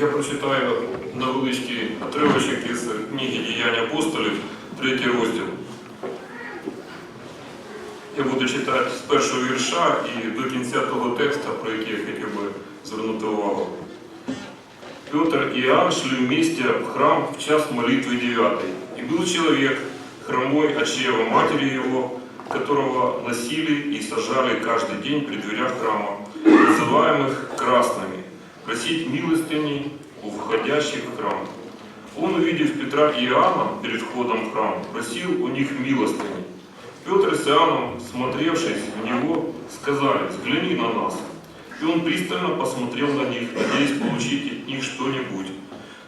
Я прочитаю невеличкий отривочок із книги Діяння апостолів, третій розділ. Я буду читати з першого вірша і до кінця того текста, про який я хотів би звернути увагу. Петр и Иоанн шли вместе в храм в час молитвы девятой. И был человек, хромой от чрева матери его, которого носили и сажали каждый день при дверях храма, называемых красными, просить милостыни у входящих в храм. Он, увидев Петра и Иоанна перед входом в храм, просил у них милостыни. Петр с Иоанном, смотревшись в него, сказали, взгляни на нас. И он пристально посмотрел на них, надеясь получить от них что-нибудь.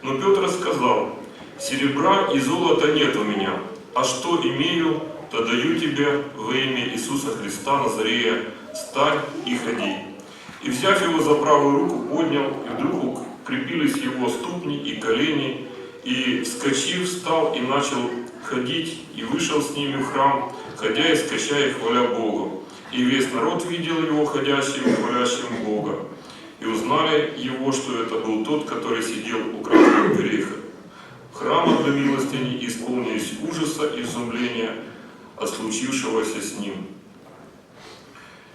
Но Петр сказал, серебра и золота нет у меня, а что имею, то даю тебе во имя Иисуса Христа Назарея, встань и ходи. И взяв его за правую руку, поднял, и вдруг укрепились его ступни и колени, и, вскочив, встал и начал ходить, и вышел с ними в храм, ходя и скачая и хваля Бога. И весь народ видел его ходящим и хвалящим Бога. И узнали его, что это был тот, который сидел у красных дверей храма для милостыни, исполнились ужаса и изумления от случившегося з ним.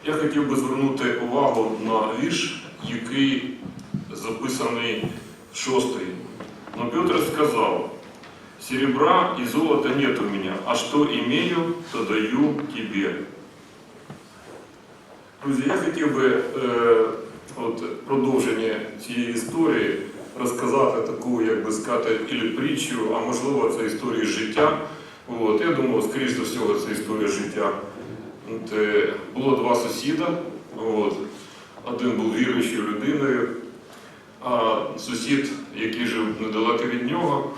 Я хотів би звернути увагу на вірш, який записаний шостий. Но Петр сказал, серебра и золота нет у меня, а что имею, то даю тебе. Друзі, я хотів би е, от, продовження цієї історії розказати таку, як би сказати, ілі притчу, а можливо, це історія життя. От, я думаю, скоріш за всього, це історія життя. От, е, було два сусіда. От, один був віруючою людиною, а сусід, який жив недалеко від нього,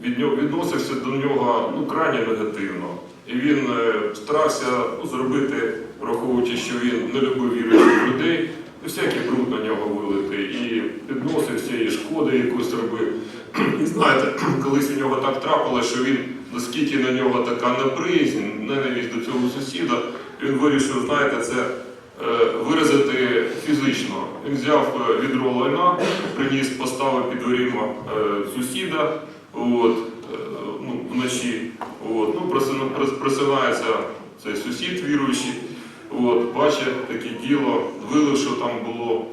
від нього відносився до нього ну, крайне негативно. І він е, старався ну, зробити, враховуючи, що він не любив віруючих людей, ну, всякий бруд на нього вилити, і підносився, і шкоди якусь робив. І знаєте, колись у нього так трапилося, що він, наскільки на нього така неприязнь, ненависть до цього сусіда, він вирішив, знаєте, це е, виразити фізично. Він взяв е, відро лайна, приніс, поставив під дверима е, сусіда от, ну, вночі. От, ну, просинається цей сусід віруючий, от, бачить таке діло, вилив, що там було,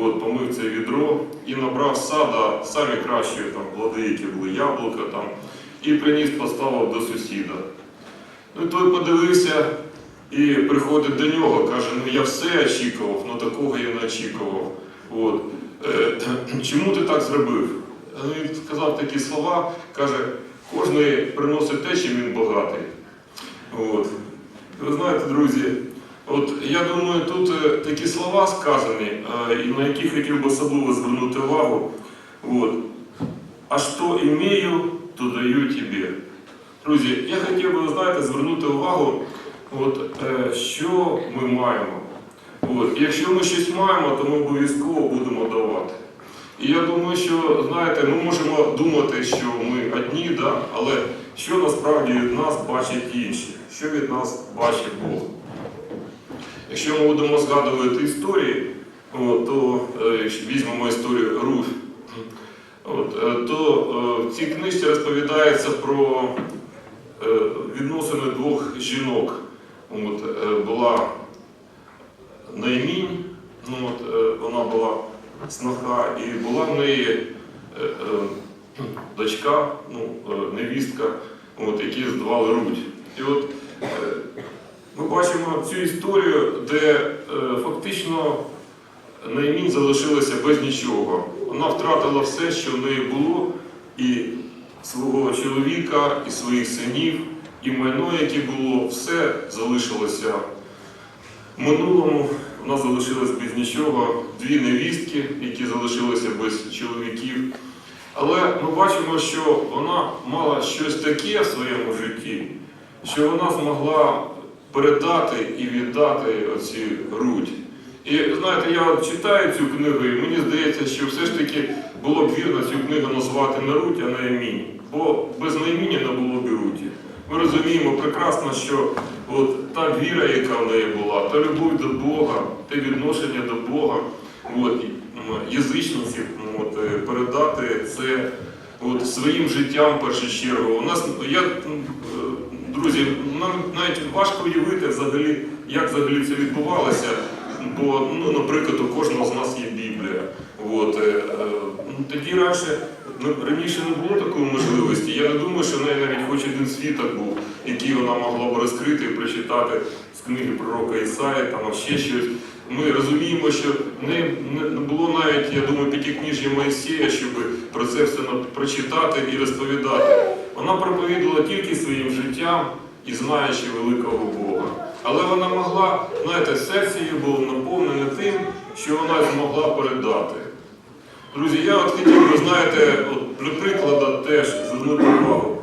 от, помив це відро і набрав сада самі кращі там, плоди, які були, яблука там, і приніс, поставив до сусіда. Ну, той подивився і приходить до нього, каже, ну я все очікував, ну такого я не очікував. От. Е, чому ти так зробив? Він сказав такі слова, каже, кожний приносить те, чим він багатий. От. Ви знаєте, друзі, от я думаю, тут е, такі слова сказані, на які хотів би особливо звернути увагу. От. А що імею, то даю тобі. Друзі, я хотів би, знаєте, звернути увагу, от, е, що ми маємо. От, якщо ми щось маємо, то ми обов'язково будемо давати. І я думаю, що знаєте, ми можемо думати, що ми одні, да? але що насправді від нас бачать інші, що від нас бачить Бог. Якщо ми будемо згадувати історії, от, то е, візьмемо історію Руф, от, е, то е, в цій книжці розповідається про е, відносини двох жінок. От, е, була Наймінь, ну, от, е, вона була сноха, і була в неї е, дочка, ну, невістка, от, які звали Рудь. І от ми бачимо цю історію, де фактично Наймінь залишилася без нічого. Вона втратила все, що в неї було, і свого чоловіка, і своїх синів, і майно, яке було, все залишилося в минулому. Вона залишилась без нічого, дві невістки, які залишилися без чоловіків. Але ми бачимо, що вона мала щось таке в своєму житті, що вона змогла передати і віддати оці рудь. І знаєте, я читаю цю книгу, і мені здається, що все ж таки було б вірно цю книгу назвати не руть, а наймінь. Бо без найміння не було б руті. Ми розуміємо прекрасно, що от та віра, яка в неї була, та любов до Бога, те відношення до Бога, от, і, язичників от, е, передати це от, своїм життям в першу чергу. У нас, я, е, друзі, нам навіть важко уявити взагалі, як взагалі це відбувалося. Бо, ну, наприклад, у кожного з нас є. От, е, е, ну, тоді раніше, ну, раніше не було такої можливості. Я не думаю, що в неї навіть хоч один світок був, який вона могла б розкрити і прочитати з книги пророка Ісаї, там ще щось. Ми розуміємо, що не, не, було навіть, я думаю, п'ятикніжжя Моїсея, щоб про це все прочитати і розповідати. Вона проповідувала тільки своїм життям і знаючи великого Бога. Але вона могла, знаєте, серце її було наповнене тим, що вона змогла передати. Друзі, я от хотів би, знаєте, от для прикладу теж звернути увагу.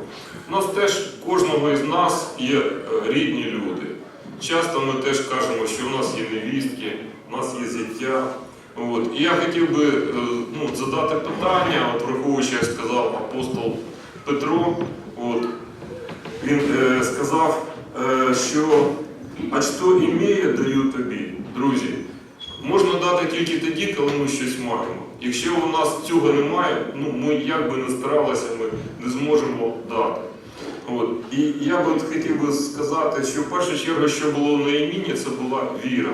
У нас теж кожного із нас є е, рідні люди. Часто ми теж кажемо, що у нас є невістки, у нас є зяття. От. І я хотів би е, ну, задати питання, от враховуючи, як сказав апостол Петро, от, він е, сказав, е, що а що імеє, даю тобі, друзі. Можна дати тільки тоді, коли ми щось маємо. Якщо у нас цього немає, ну ми як би не старалися, ми не зможемо дати. От. І я би хотів би сказати, що в першу чергу, що було на іміні, це була віра.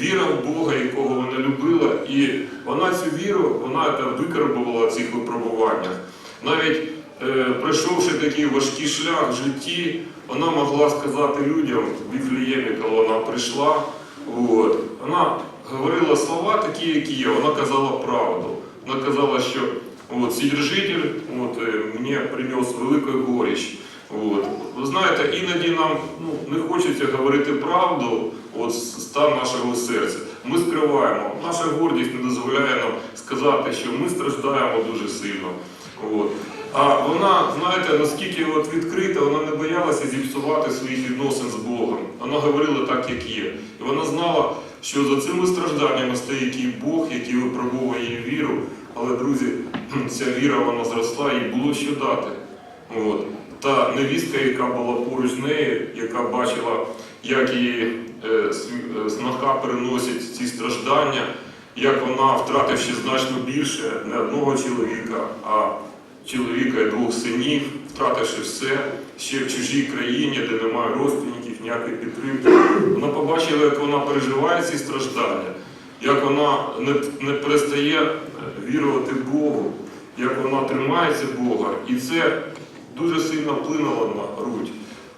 Віра в Бога, якого вона любила, і вона цю віру вона викарбувала в цих випробуваннях. Навіть е, пройшовши такий важкий шлях в житті, вона могла сказати людям в Віфліємі, коли вона прийшла. От, вона говорила слова такі, які є, вона казала правду. Вона казала, що от, Сідержитель от, е, мені приніс велику горіч. От. Ви знаєте, іноді нам ну, не хочеться говорити правду от, стан нашого серця. Ми скриваємо. Наша гордість не дозволяє нам сказати, що ми страждаємо дуже сильно. От. А вона, знаєте, наскільки от відкрита, вона не боялася зіпсувати своїх відносин з Богом. Вона говорила так, як є. І вона знала, що за цими стражданнями стоїть і Бог, який випробовує віру. Але, друзі, ця віра вона зросла і було що дати. От. Та невістка, яка була поруч з нею, яка бачила, як її е, е, сноха переносить ці страждання, як вона, втративши значно більше не одного чоловіка, а чоловіка і двох синів, втративши все, ще в чужій країні, де немає родственників, ніякої підтримки. Вона побачила, як вона переживає ці страждання, як вона не, не перестає е, вірувати Богу, як вона тримається Бога. І це дуже сильно вплинуло на Руть.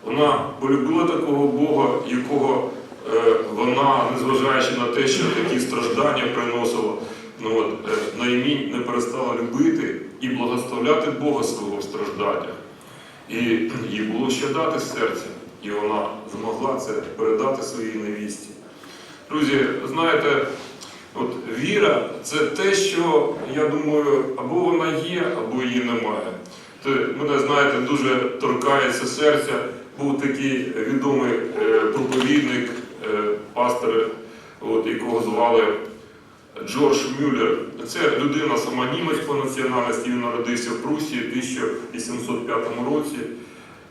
Вона полюбила такого Бога, якого е, вона, незважаючи на те, що такі страждання приносила, ну, от, е, наймінь не перестала любити і благословляти Бога свого в стражданнях. І їй було що дати з серця, і вона змогла це передати своїй невісті. Друзі, знаєте, от віра це те, що, я думаю, або вона є, або її немає. Це мене, знаєте, дуже торкається серця. Був такий відомий е, проповідник, е, пастор, от, якого звали Джордж Мюллер. Це людина сама німець по національності, він народився в Прусії в 1805 році.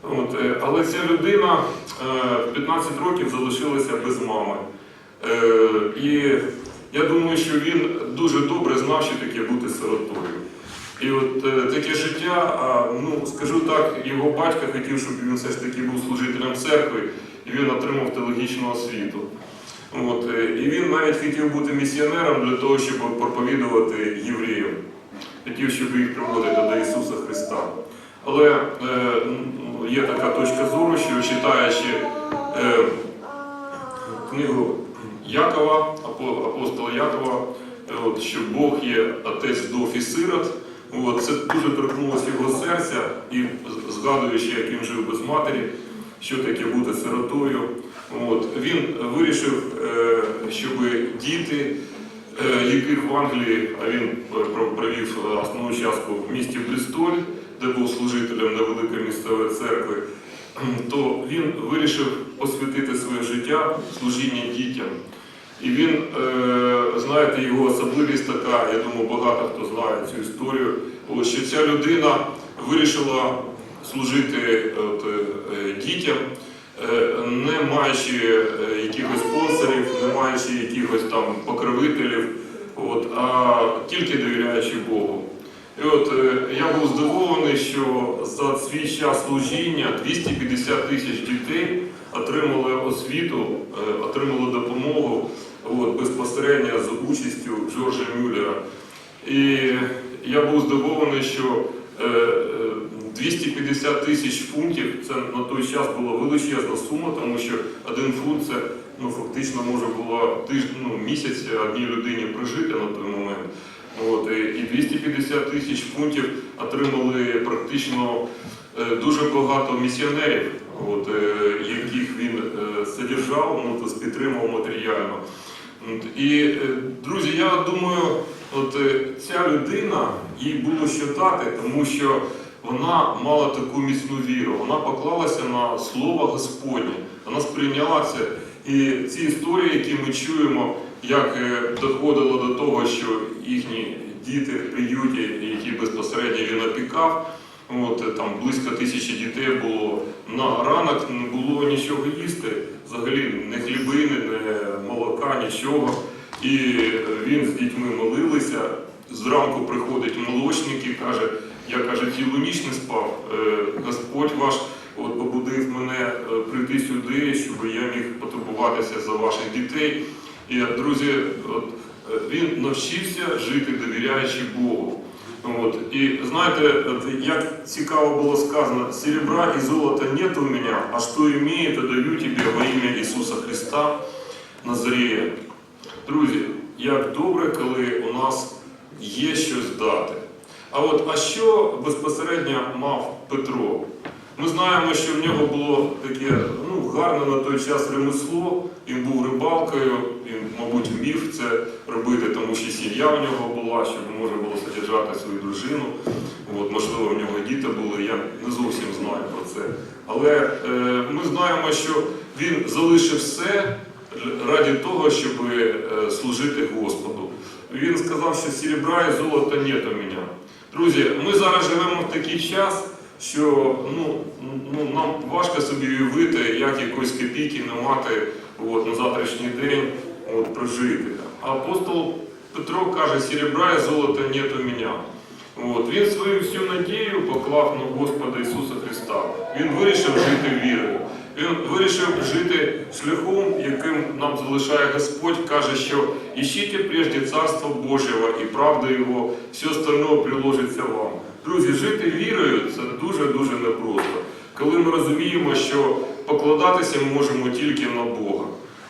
От, е, але ця людина е, в 15 років залишилася без мами. Е, І я думаю, що він дуже добре знав, що таке бути сиротою. І от е, таке життя, ну скажу так, його батько хотів, щоб він все ж таки був служителем церкви, і він отримав теологічну освіту. От, е, і він навіть хотів бути місіонером для того, щоб проповідувати євреям. Хотів, щоб їх приводити до Ісуса Христа. Але е, ну, є така точка зору, що читаючи е, книгу Якова, апостола Якова, е, що Бог є отець вдов і сирот. От, це дуже торкнулося його серця, і згадуючи, як він жив без матері, що таке бути сиротою. От, він вирішив, щоб діти, яких в Англії, а він провів основну частку в місті Брістоль, де був служителем невеликої місцевої церкви, то він вирішив посвятити своє життя служіння дітям. І він, е, знаєте, його особливість така, я думаю, багато хто знає цю історію, що ця людина вирішила служити от, е, дітям, е, не маючи якихось спонсорів, не маючи якихось там покровителів. от, а тільки довіряючи Богу. І от е, я був здивований, що за свій час служіння 250 тисяч дітей отримали освіту, е, отримали допомогу от, безпосередньо з участю Джорджа Мюллера. І я був здивований, що е, е, 250 тисяч фунтів це на той час була величезна сума, тому що один фунт це ну, фактично може було тиждень, ну, місяць одній людині прожити на той момент. От, і- і 250 тисяч фунтів отримали практично е, дуже багато місіонерів, от, е, яких він е, содержав, ну, підтримував матеріально. От, І, е, друзі, я думаю, от е, ця людина, їй було що дати, тому що вона мала таку міцну віру, вона поклалася на слово Господнє, вона сприйняла це. І ці історії, які ми чуємо, як е, доходило до того, що їхні діти в приюті, які безпосередньо він опікав, от е, там близько тисячі дітей було на ранок, не було нічого їсти, взагалі не хлібини, не молока, нічого. І е, він з дітьми молилися. Зранку приходить молочник і каже, я каже, цілу ніч не спав. Господь ваш от побудив мене е, прийти сюди, щоб я міг потурбуватися за ваших дітей. І, друзі, от, е, він навчився жити, довіряючи Богу. От. І знаєте, як цікаво було сказано, серебра і золота нет у мене, а що имею, то даю тебе во ім'я Ісуса Христа Назарія. Друзі, як добре, коли у нас є щось дати. А от а що безпосередньо мав Петро? Ми знаємо, що в нього було таке ну, гарне на той час ремесло, він був рибалкою, він, мабуть, вмів це робити, тому що сім'я в нього була, щоб можна було содержати свою дружину. От, можливо, в нього діти були, я не зовсім знаю про це. Але е, ми знаємо, що він залишив все раді того, щоб е, служити Господу. Він сказав, що серебра і золота нет у мене. Друзі, ми зараз живемо в такий час, що ну, ну, нам важко собі уявити, як якоїсь копійки не мати от, на завтрашній день от, прожити. Апостол Петро каже, серебра і золота нет у мене. От, він свою всю надію поклав на Господа Ісуса Христа. Він вирішив жити вірою. Він вирішив жити шляхом, яким нам залишає Господь, каже, що «Іщіть прежде Царство Божого і правда Його, все остальное приложиться вам. Друзі, жити вірою це дуже-дуже непросто. Коли ми розуміємо, що покладатися ми можемо тільки на Бога.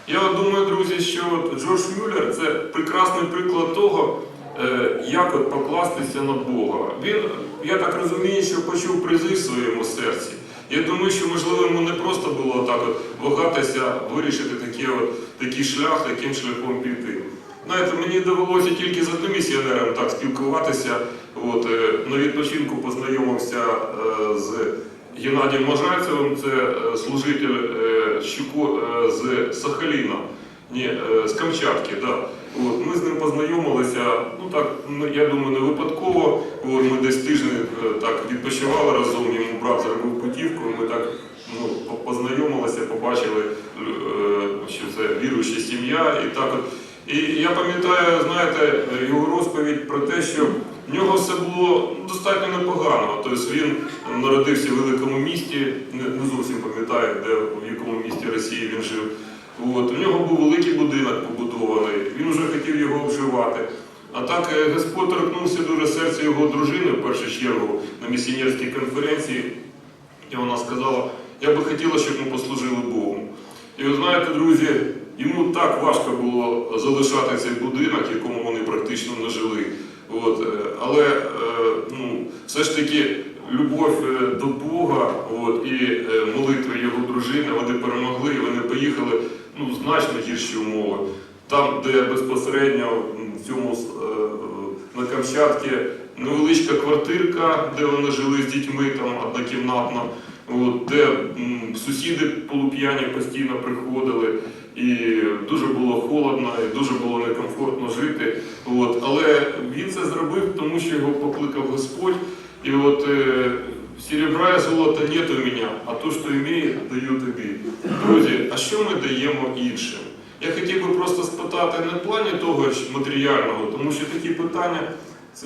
Я думаю, друзі, що Джордж Мюллер це прекрасний приклад того, е, як от покластися на Бога. Він, я так розумію, що почув призив в своєму серці. Я думаю, що можливо йому не просто було так от вагатися, вирішити такий, от, такий шлях, таким шляхом піти. Знаєте, мені довелося тільки з одним місіонером так спілкуватися. От, е, на відпочинку познайомився е, з Геннадієм Можайцевим, це е, служитель Щуко з Сахаліна, ні, з Камчатки. Да. От, ми з ним познайомилися, ну так, ну, я думаю, не випадково. От, ми десь тиждень так відпочивали разом, йому брат зробив путівку, ми так ну, познайомилися, побачили, що це віруюча сім'я. І так от. І я пам'ятаю, знаєте, його розповідь про те, що в нього все було достатньо непогано. Тобто він народився в великому місті, не, зовсім пам'ятаю, де в якому місті Росії він жив. От, у нього був великий будинок побудований, він вже хотів його обживати. А так е, Господь торкнувся дуже серця його дружини в першу чергу на місіонерській конференції. І вона сказала, я би хотіла, щоб ми послужили Богу. І ви знаєте, друзі, йому так важко було залишати цей будинок, в якому вони практично не жили. От, е, але е, ну, все ж таки любов е, до Бога от, і молитви його дружини, вони перемогли, і вони поїхали ну, значно гірші умови. Там, де безпосередньо в цьому на Камчатці невеличка квартирка, де вони жили з дітьми, там однокімнатна, от, де сусіди полуп'яні постійно приходили, і дуже було холодно, і дуже було некомфортно жити. От, але він це зробив, тому що його покликав Господь. І от е, серебра і золота нет у мене, а то, що імею, даю тобі. Друзі, а що ми даємо іншим? Я хотів би просто спитати не в плані того ж матеріального, тому що такі питання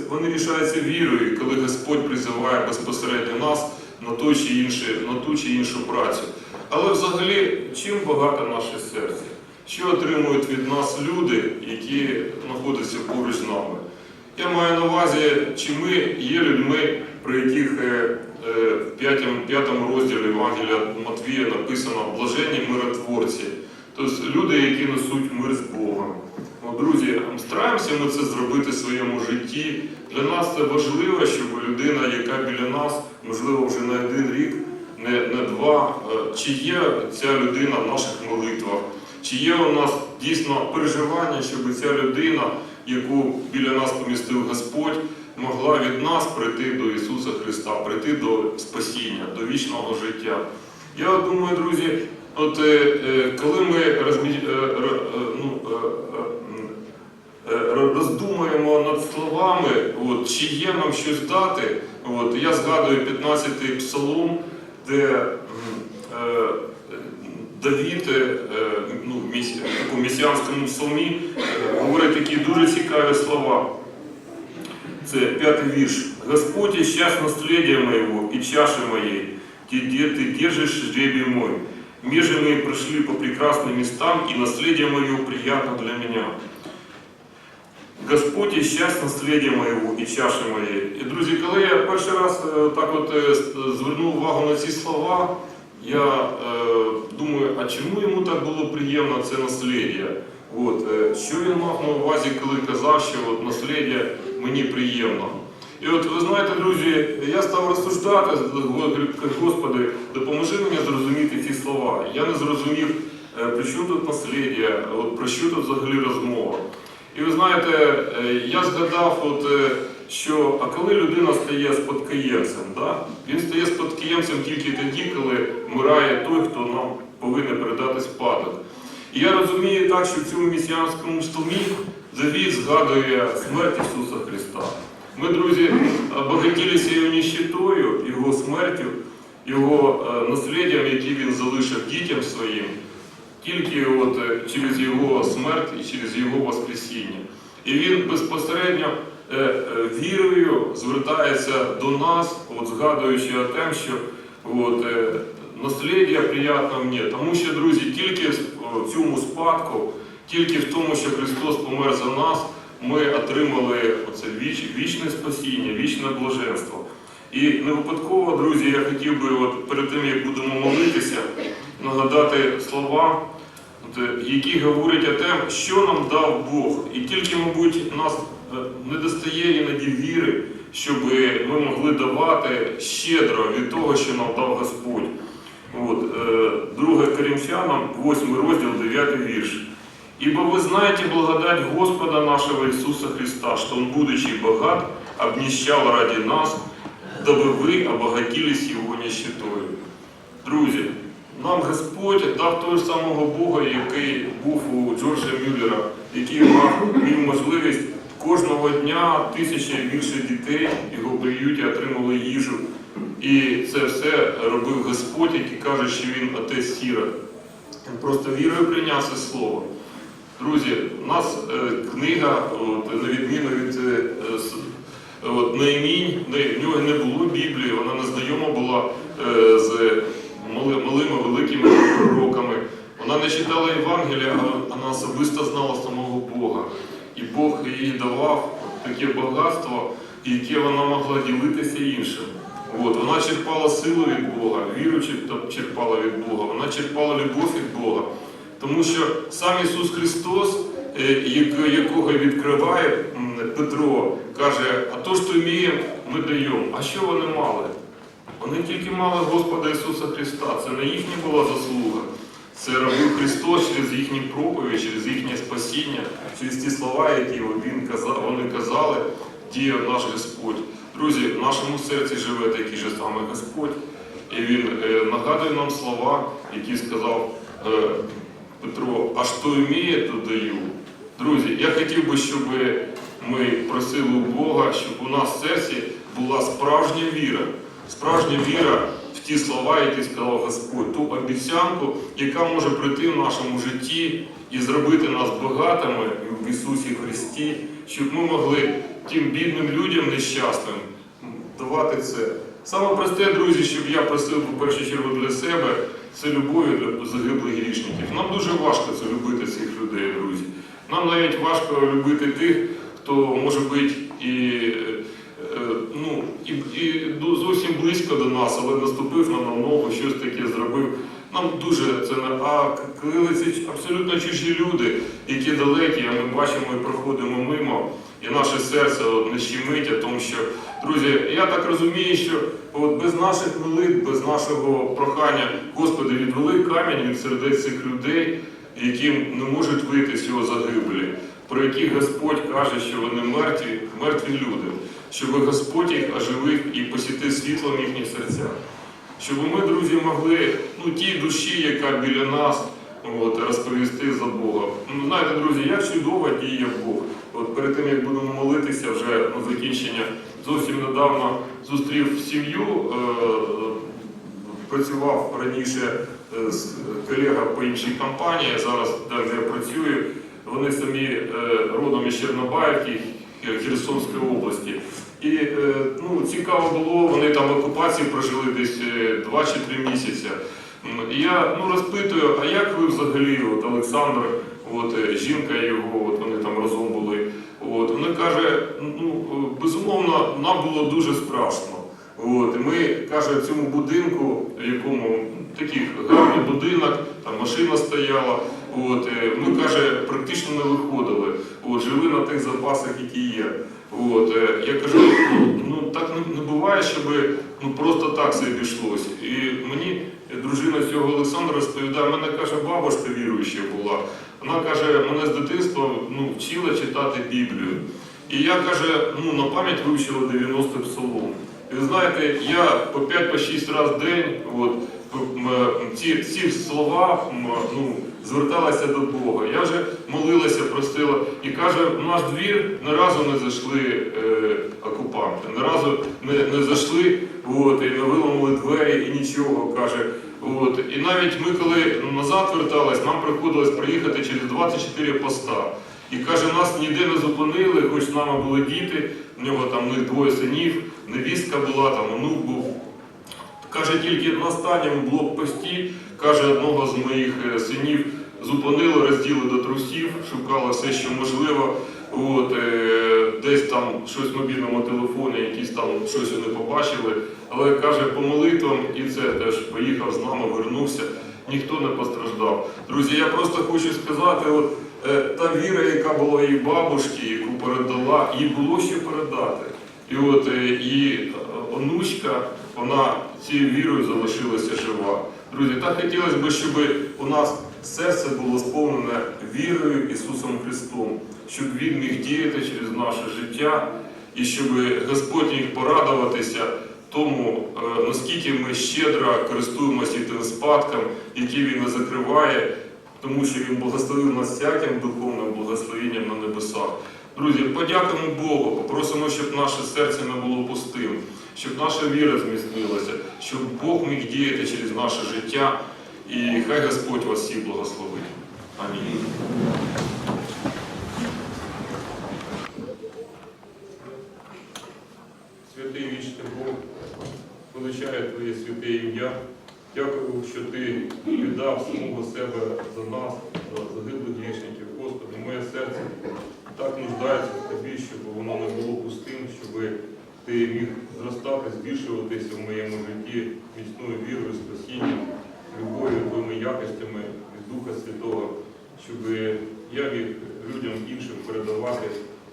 вони рішаються вірою, коли Господь призиває безпосередньо нас на ту чи іншу, на ту чи іншу працю. Але взагалі, чим багато наше серце? Що отримують від нас люди, які знаходяться поруч з нами? Я маю на увазі, чи ми є людьми, про яких е, е, в п'ятому, розділі Євангелія Матвія написано блаженні миротворці, тобто люди, які несуть мир з Богом. Друзі, стараємося ми це зробити в своєму житті. Для нас це важливо, щоб людина, яка біля нас, можливо, вже не один рік, не, не два, е, чи є ця людина в наших молитвах, чи є у нас дійсно переживання, щоб ця людина, яку біля нас помістив Господь, могла від нас прийти до Ісуса Христа, прийти до спасіння, до вічного життя. Я думаю, друзі, от е, е, коли ми розмі... ну, роздумуємо над словами, от, чи є нам щось дати, от, я згадую 15-й псалом, де е, Давід е, ну, в міс- в такому месіанському псалмі е, говорить такі дуже цікаві слова. Це п'ятий вірш. Господь есть час наследия моего и чаши моей, где ты держишь жребий мой. Межи мои прошли по прекрасным местам, и наследие мое приятно для меня. Господь є щас наслідя моєго і чаші моєї. І, друзі, коли я перший раз е, так от е, звернув увагу на ці слова, я е, думаю, а чому йому так було приємно це наслідя? От, е, що він мав на увазі, коли казав, що от наслідя мені приємно? І от ви знаєте, друзі, я став розсуждати, Господи, допоможи мені зрозуміти ці слова. Я не зрозумів, е, при чому тут наслідя, про що тут взагалі розмова. І ви знаєте, е, я згадав, от, е, що а коли людина стає спадкоємцем, да? він стає спадкоємцем тільки тоді, коли вмирає той, хто нам повинен передати спадок. І я розумію так, що в цьому місіанському столі завіт згадує смерть Ісуса Христа. Ми, друзі, обогатілися його ніщитою, його смертю, його е, насліддям, яке він залишив дітям своїм тільки от е, через його смерть і через його Воскресіння. І він безпосередньо е, е, вірою звертається до нас, от згадуючи о тем, що от, наслідя приятно мені. Тому що, друзі, тільки в цьому спадку, тільки в тому, що Христос помер за нас, ми отримали оце віч, вічне спасіння, вічне блаженство. І не випадково, друзі, я хотів би от перед тим, як будемо молитися, нагадати слова, от, е, які говорять о тем, що нам дав Бог. І тільки, мабуть, нас е, не достає іноді віри, щоб ми могли давати щедро від того, що нам дав Господь. От, е, 2 Коринфянам, 8 розділ, 9 вірш. Ибо вы знаете благодать Господа нашего Иисуса Христа, что Он, будучи богат, обнищал ради нас, дабы вы обогатились Его нищетою. Друзі, нам Господь дав того ж самого Бога, який був у Джорджа Мюллера, який мав можливість кожного дня тисяча більше дітей його приюті отримали їжу. І це все робив Господь, який каже, що він отець сіра. Просто вірою прийняв це слово. Друзі, у нас е, книга, от, на відміну від е, от, Неемінь, в нього не було Біблії, вона не знайома була е, з малими великими пророками. Вона не читала Євангелія, а вона особисто знала самого Бога. І Бог їй давав таке багатство, яке вона могла ділитися іншим. От, вона черпала силу від Бога, віру черпала від Бога, вона черпала любов від Бога. Тому що сам Ісус Христос, е, якого відкриває Петро, каже, а то, що вміємо, ми даємо. А що вони мали? Вони тільки мали Господа Ісуса Христа. Це не їхня була заслуга. Це робив Христос через їхні проповіді, через їхнє спасіння, через ті слова, які він казав, вони казали, діяв наш Господь. Друзі, в нашому серці живе такий же самий Господь. І він е, нагадує нам слова, які сказав е, Петро, а що вміє, то даю. Друзі, я хотів би, щоб ми просили у Бога, щоб у нас в серці була справжня віра. Справжня віра в ті слова, які сказав Господь, ту обіцянку, яка може прийти в нашому житті і зробити нас багатими в Ісусі Христі, щоб ми могли тим бідним людям нещасним давати це. Саме просте, друзі, щоб я просив в першу чергу для себе, це любові для загиблих грішників. Нам дуже важко це любити цих людей, друзі. Нам навіть важко любити тих, хто може бути і, е, ну, і, і зовсім близько до нас, але наступив нам на ногу, щось таке зробив. Нам дуже це а це абсолютно чужі люди, які далекі, а ми бачимо і проходимо мимо, і наше серце не щемить, а тому що, друзі, я так розумію, що от без наших молитв, без нашого прохання, Господи, відвели камінь від сердець цих людей, яким не можуть вийти з цього загиблі, про яких Господь каже, що вони мертві, мертві люди, щоб Господь їх оживив і посітив світлом їхні серця. Щоб ми, друзі, могли ну, тій душі, яка біля нас, от, розповісти за Бога. Ну, знаєте, друзі, як чудово діє Бог. От перед тим, як будемо молитися вже на закінчення, зовсім недавно зустрів сім'ю, е, працював раніше е, з колега по іншій компанії, зараз де я працюю, вони самі е, родом із Чорнобаївки, Херсонської області. І е, ну, цікаво було, вони там в окупації прожили десь е, 2 чи 3 місяці. І я ну, розпитую, а як ви взагалі, от Олександр, от, е, жінка його, от вони там разом були. От, вони каже, ну, е, безумовно, нам було дуже страшно. От, і ми, каже, в цьому будинку, в якому такий будинок, там машина стояла. От, е, ми, каже, практично не виходили. От, жили на тих запасах, які є. От, е, я кажу, ну, ну так не, буває, щоб ну, просто так все обійшлося. І мені дружина цього Олександра розповідає, мене каже, бабушка віруюча була. Вона каже, мене з дитинства ну, вчила читати Біблію. І я каже, ну, на пам'ять вивчила 90 псалом. І ви знаєте, я по 5-6 разів в день от, ці, ці слова ну, зверталася до Бога. Я вже молилася, просила. І каже, в наш двір ні разу не зайшли е, окупанти, ні разу не, не зайшли от, і не виламали двері і нічого. каже. От. І навіть ми, коли назад вертались, нам приходилось проїхати через 24 поста. І каже, нас ніде не зупинили, хоч з нами були діти, в нього там в них двоє синів, невістка була, там онук був. Каже, тільки на останньому блокпості, каже, одного з моїх е, синів зупинили, розділи до трусів, шукали все, що можливо. От, е, десь там щось в мобільному телефоні, якісь там щось вони побачили. Але каже, по молитвам і це теж поїхав з нами, вернувся, ніхто не постраждав. Друзі, я просто хочу сказати, от е, та віра, яка була її бабушки, яку передала, їй було що передати. І от е, е, онучка, вона цією вірою залишилася жива. Друзі, так хотілося б, щоб у нас серце було сповнене вірою Ісусом Христом, щоб Він міг діяти через наше життя, і щоб Господь міг порадуватися тому, е, наскільки ми щедро користуємося тим спадком, який Він не закриває, тому що Він благословив нас всяким духовним благословенням на небесах. Друзі, подякуємо Богу, попросимо, щоб наше серце не було пустим, щоб наша віра зміцнилася, щоб Бог міг діяти через наше життя. І хай Господь вас всіх благословить. Амінь. Святий вічний Бог, величає Твоє святе ім'я. Дякую, що Ти віддав самого себе за нас, за загиблих грішників. Господи, моє серце так нуждається в Тобі, щоб воно не було пустим, щоб Ти міг зростати, збільшуватися в моєму житті міцною вірою, спасінням, любов'ю, Твоїми якостями від Духа Святого, щоб я міг людям іншим передавати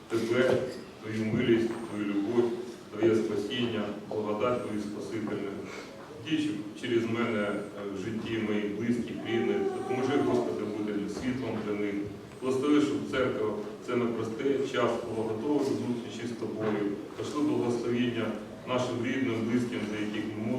Тебе, Твою милість, Твою любов, Твоє спасіння, благодать Твою спасительну. Дій через мене в житті моїх близьких, рідних. Допоможи, Господи, бути світлом для них. Благослови, щоб церква це непростий час була готова до зустрічі з тобою. Пошли благословіння нашим рідним, близьким, за яких ми